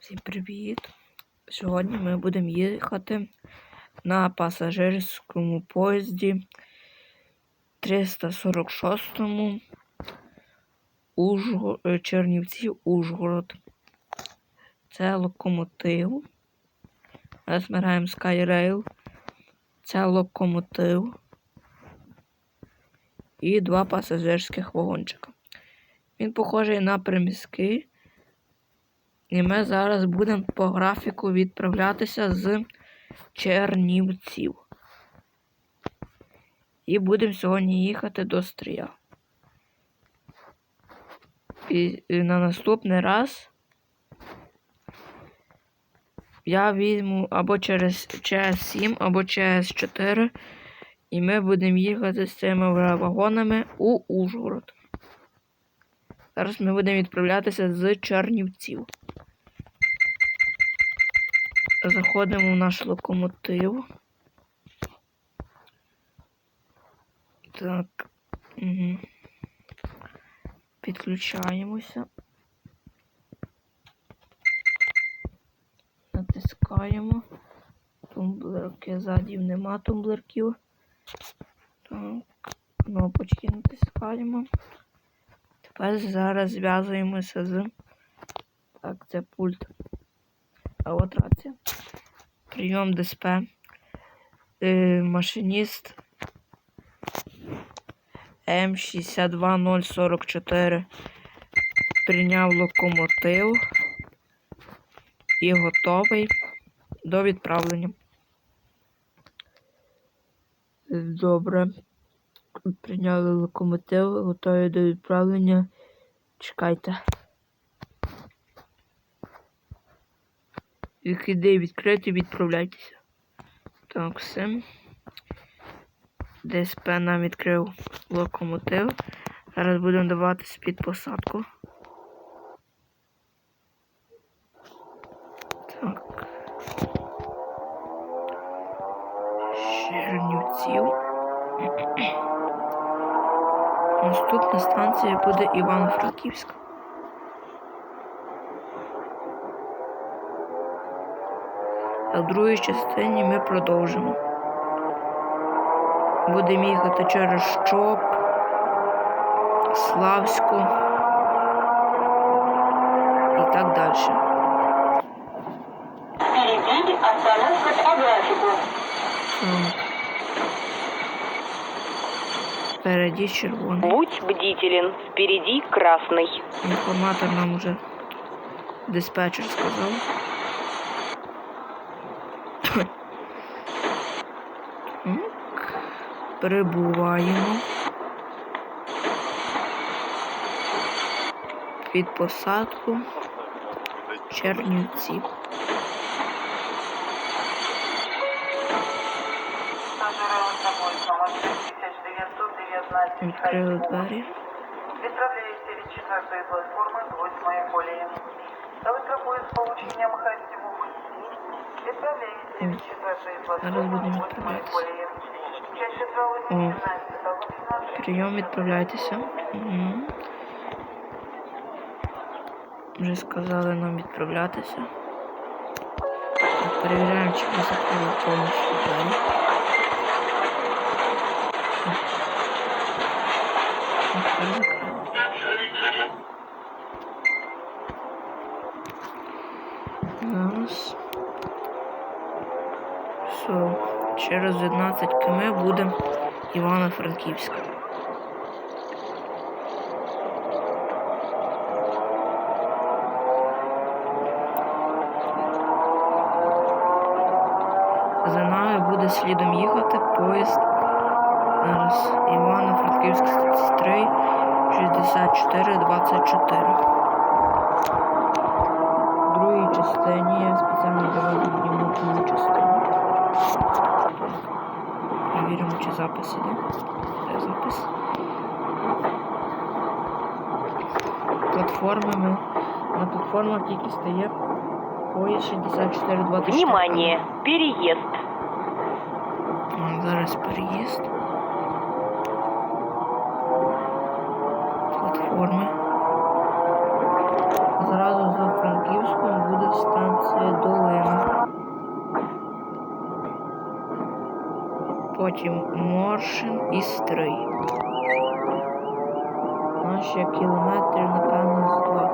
Всім привіт! Сьогодні ми будемо їхати на пасажирському поїзді 346 Ужго... е, Чернівці Ужгород. Це локомотив. Зараз ми граємо Skyrail. Це локомотив. І два пасажирських вагончика. Він похожий на приміський. І ми зараз будемо по графіку відправлятися з Чернівців. І будемо сьогодні їхати до Стрия. І, і на наступний раз я візьму або через ЧС-7, або ЧС-4. І ми будемо їхати з цими вагонами у Ужгород. Зараз ми будемо відправлятися з Чернівців. Заходимо в наш локомотив. Так. Угу. Підключаємося. Натискаємо. Тумблерки ззадів нема тумблерків. Так. Кнопочки натискаємо. Тепер зараз зв'язуємося з. Так, це пульт. А от рація. Прийом ДСП. Е, машиніст М62044 прийняв локомотив і готовий до відправлення. Добре. Прийняли локомотив, готові до відправлення. Чекайте. Вихіди відкриті, відправляйтеся. Так, все. ДСП нам відкрив локомотив. Зараз будемо давати під посадку. Так. Чернівців. Наступна станція буде Івано-Франківська. А в другій частині ми продовжимо. Будемо їхати через Щоп, Славську і так далі. Впереди остановка по червоний. Будь бдителен, впереди красный. Інформатор нам уже диспетчер сказав. Так. Прибуваємо. Під посадку Чернівці. Відкрили двері. Відправляється від четвертої платформи з восьмої колії. Електропоїзд з полученням Хастіву Відправляється від четвертої платформи з восьмої колії. О. 18 та 18. Прийом відправляйтеся. Угу. Вже сказали нам відправлятися. Так, Перевіряємо, чи ми закрили повністю закрили. Зараз. Все. Через 11 км буде Івано-Франківська. За нами буде слідом їхати поїзд. Зараз Івано-Франківськ 3 64 24. В другій частині я спеціально для чи запис іде. Де запис? Платформами. На платформах тільки стає поїзд 64 24. Внимание, переезд. А, Зараз переїзд. Потім Моршин і Стрий. Наші кілометри, напевно, з 20.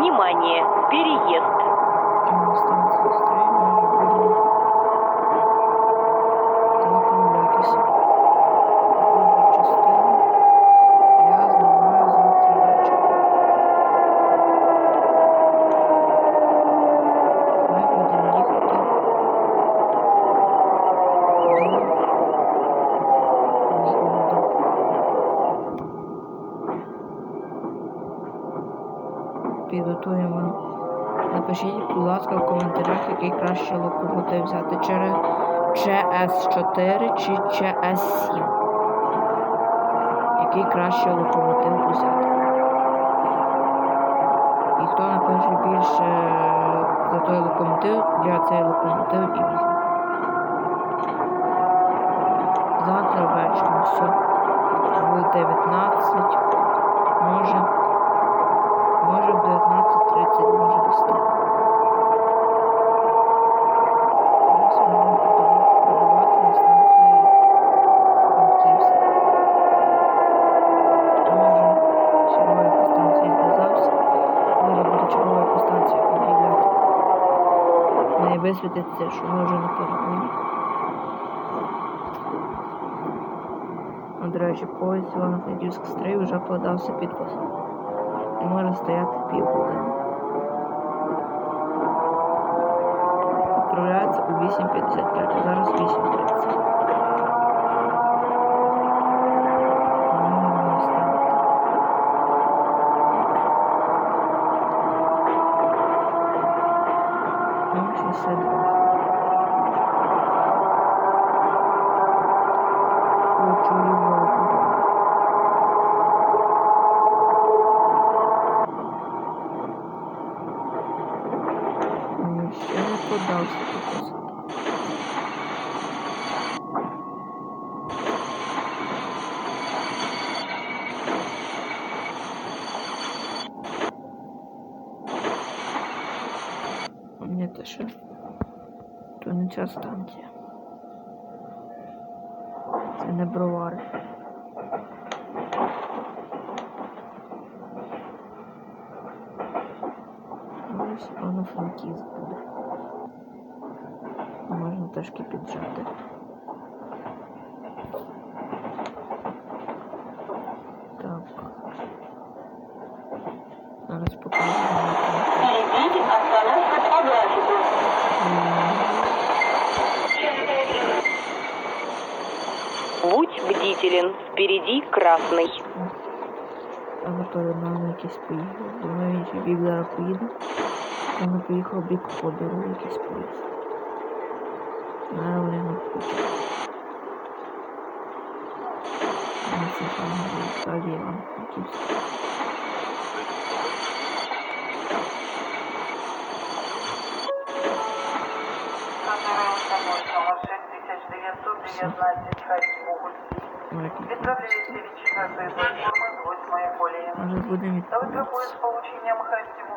Внимание! Переезд. Краще локомотив взяти через ЧС4 чи ЧС7. Який краще локомотив взяти. І хто напише більше за той локомотив, я цей локомотив і візьму. Завтра вечором все. В 19. Може. Може в 19.30, може десь. Не висвітиться, що ми вже на перегоні. До речі, поїзд Івано-Франківськ стрій вже подався під посадку і може стояти півгодини. Відправляється у 8.55, а зараз 8.30. станція. Це не бровари. Ось воно франкіз буде. Можна трошки піджати. Будь бдителен. Впереди красный. Але перед нами якийсь поїхав. Думаю, він ще бік зараз поїде. Він поїхав в бік Ходору якийсь поїзд. Зараз вони не хочуть. Це там далі Іван Франківський. Номера Самойного 6919 Харьков. Ну, який Відправляється від 4 платформи з 8 колії. Може будемо Та витребує відправлятися. сполучення Харківу.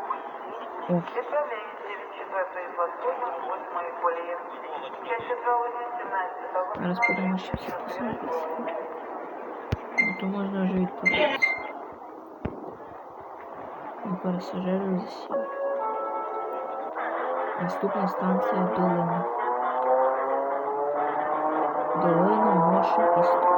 О, Відправляється від 4 платформи з 8 колії. Чаще 2 17 Зараз подумаю, що все посадиться. Ну, то можна вже відповідатися. На пасажирів засів. Наступна станція Долина. Долина, Моша і Ступ.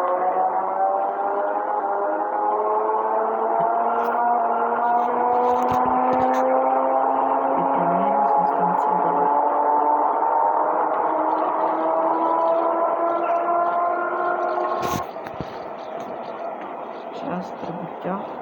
Час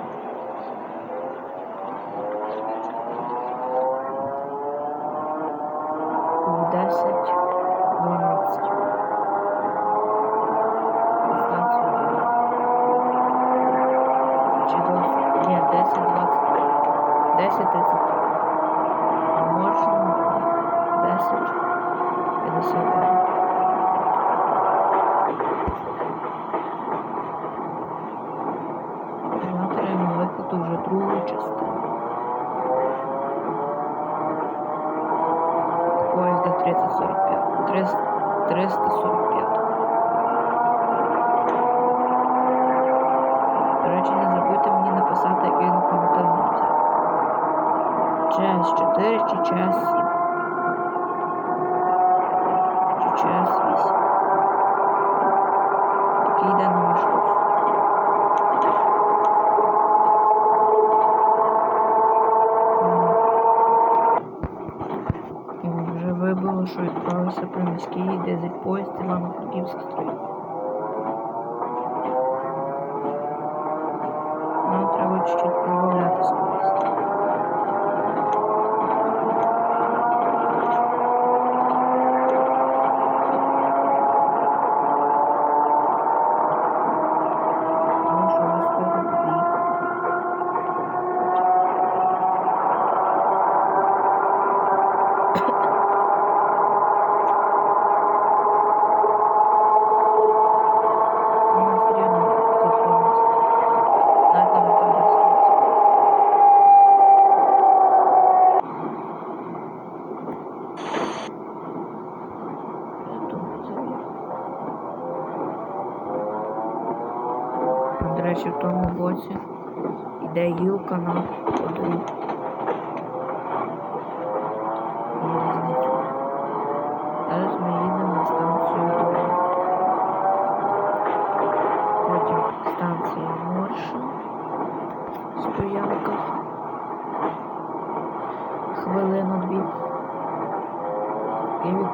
4 чи ЧС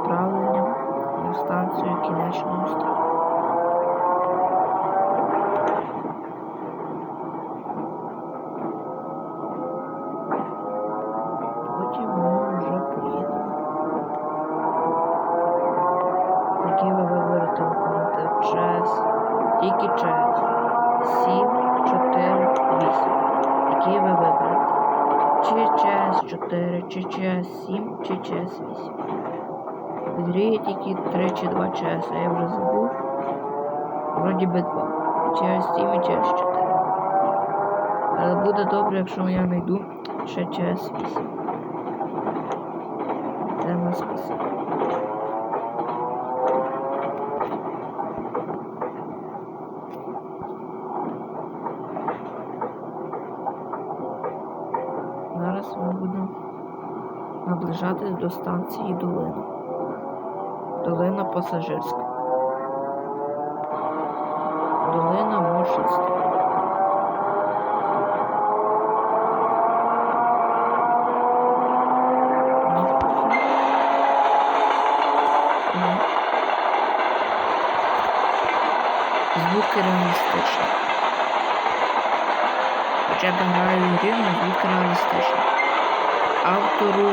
І на станцію кінечного строю. Чи 2 ЧС, я вже забув. Вроді би 2. ЧС 7 і ЧС 4. Але буде добре, якщо я знайду ще ЧС 8. Це на спасибо. Зараз ми будемо наближатись до станції Долина. Долина пасажирська. Долина Мошинська. Звуки реалістичні. Хоча б граю рівно, звуки реалістичні. Автору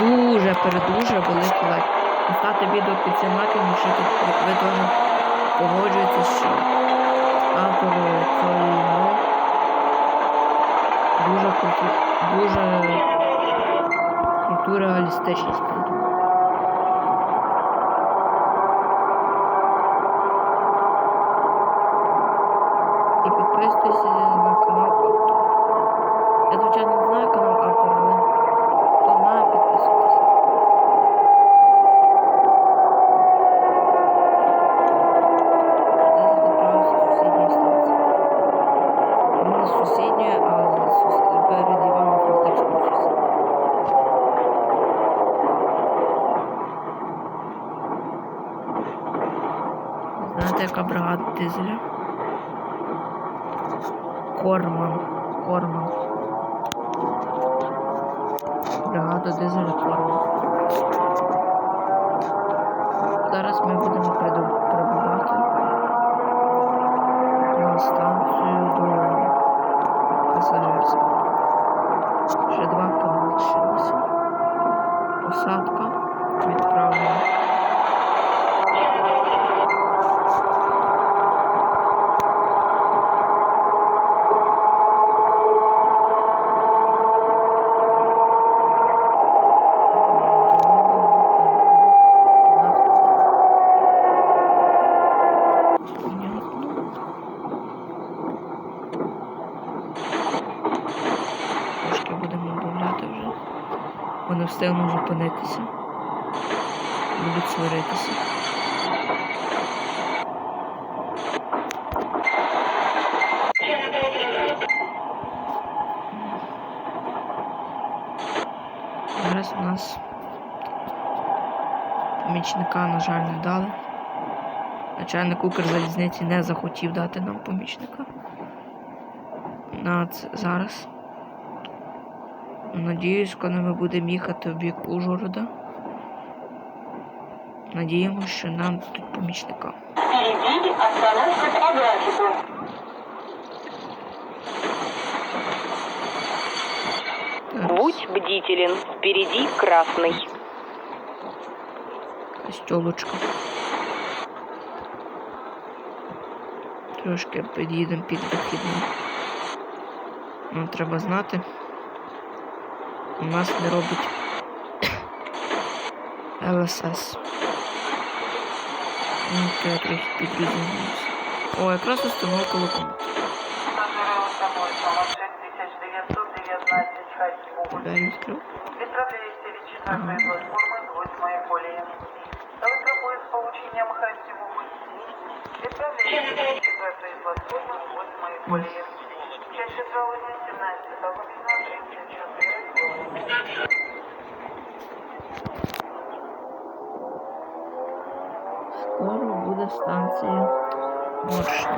дуже передуже великий лайк. Поставте відео під цим лайком, якщо ви теж погоджуєтесь, що автору цього дуже круту реалістичність Корман. Корман. Бригада дизеля Корман. Зараз ми будемо прибувати на станцію до пасажирська. Ще два км лишилося. Посадка відправлена. Трошки будемо додати вже. Вони встигнуть зупинитися. Будуть сваритися. Зараз у нас помічника, на жаль, не дали. Начальник Укрзалізниці не захотів дати нам помічника. На це зараз. Надіюсь, коли ми будемо їхати в бік Ужгорода. Надіємося, що нам тут помічника. Будь бдителен. Впереди красный. якась тьолочка. Трошки під'їдемо під вихідний. Нам треба знати. У нас не робить ЛСС. Ну, то я трохи підрозумівся. О, якраз установка локомотив. Пассажиры Лосомойца, маршрут 1919 Хасимову. Двері відкрив. Відправляється від 4 платформи з 8 колії. Електропоїзд з полученням Хасимову. Відправляється від 4 платформи з 8 колії. Чаще травлення 17 година 34 Скоро буде станція Моршин.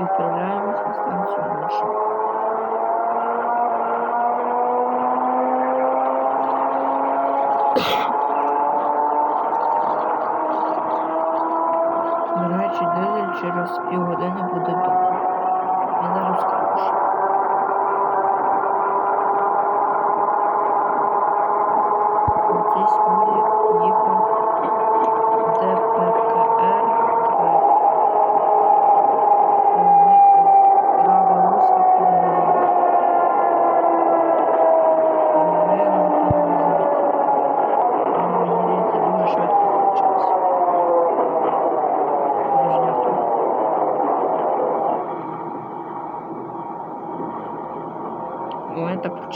Відправляємось на станцію Моршин. До речі, дизель через півгодини буде вдома.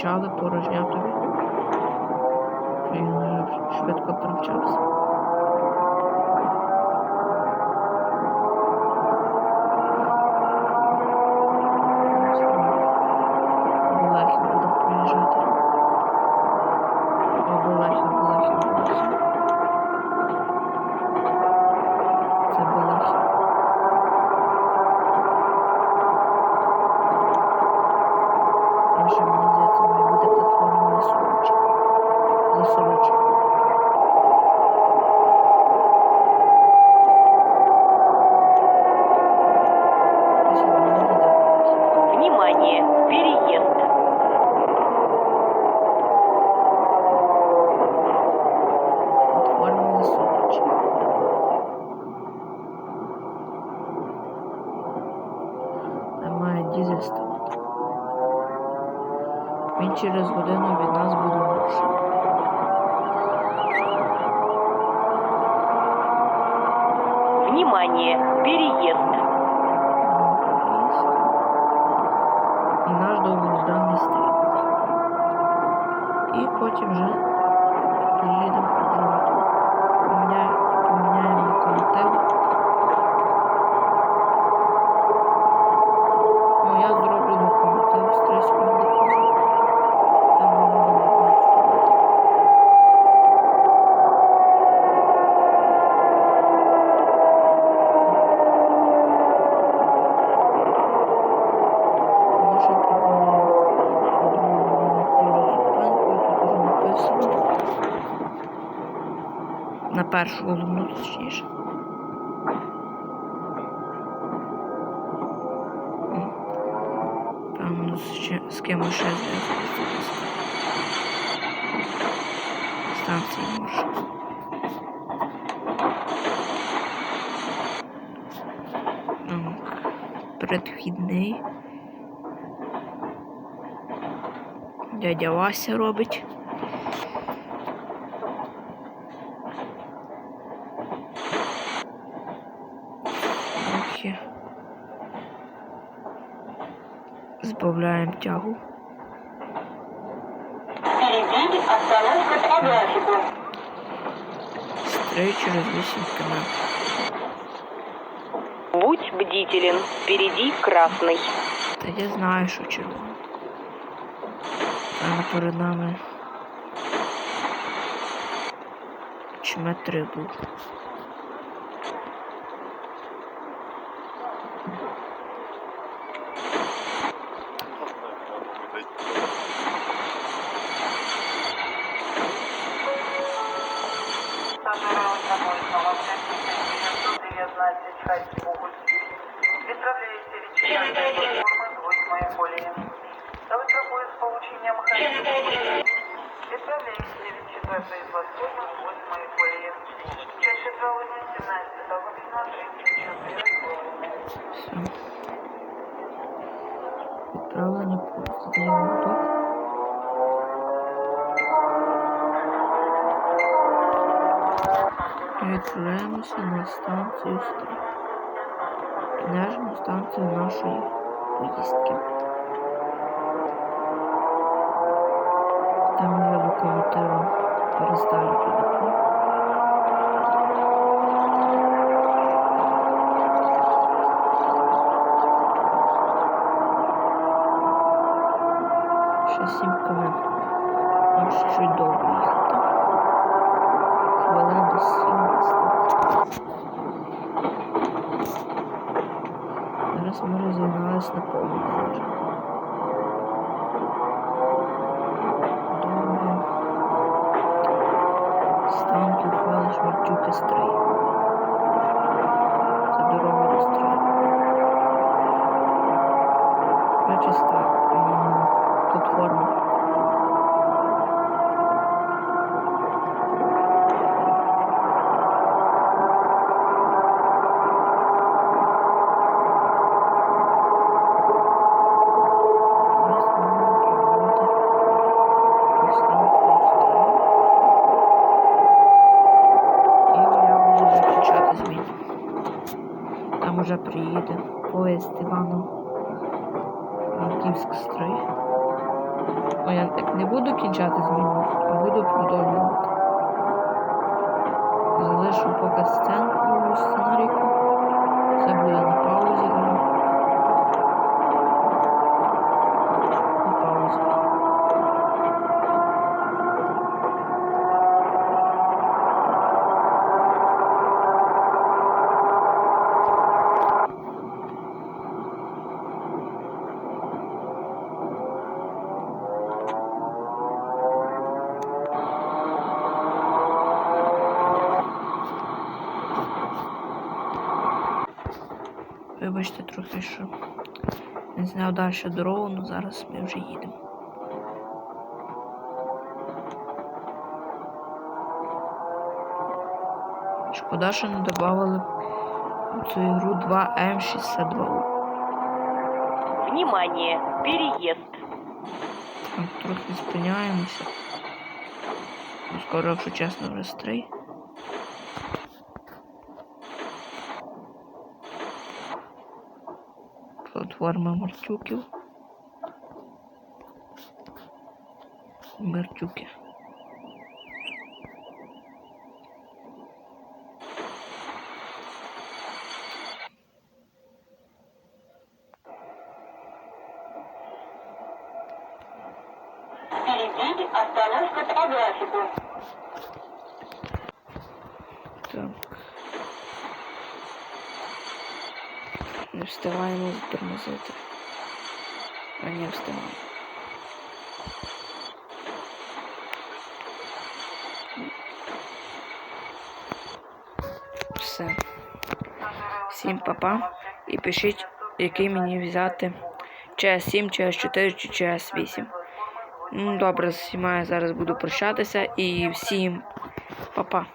Ми так почали порожнятові. Першу головну, точніше. М. Певно, з, ще- з кимось ще зв'язуватися. Станції може. Так. Передвхідний. Дядя Вася робить. Трохи. Збавляємо тягу. Впереди остановка по графику. Стрей через 8 км. Будь бдителен. Впереди красный. Та я знаю, що червоно. А перед нами. Чмет 3 був. 919 Хайт-Бугульский. Відправляється відчинення платформи з восьмої колії. Та витребує сполучення механізму. Відправляється від четвертої платформи з восьмої колії. Час відправлення 17 година 34 Відправляємося на станцію Стрий. Кінежну станцію нашої поїздки. Там вже локомотивом перестали туди. Ще 7 км. Аж чуть поїзд Івано Франківськ строй. О, я так не буду кінчати а Вибачте трохи, що не зняв далі дорогу, але зараз ми вже їдемо. Шкода, що не додавали у цю ігру 2М62. Внимание. Переезд. Так, трохи спиняємося. Ну, Скоро, якщо чесно, вже стрий. Платформа Мартюків. Мертюки. Впереди остановка по графику. Так. Не встигаємо затормозити. А не встигаємо. Все. Всім папа. І пишіть, який мені взяти. ЧС7, ЧС4 чи ЧС8. Ну, добре, з всіма зараз буду прощатися і всім па-па.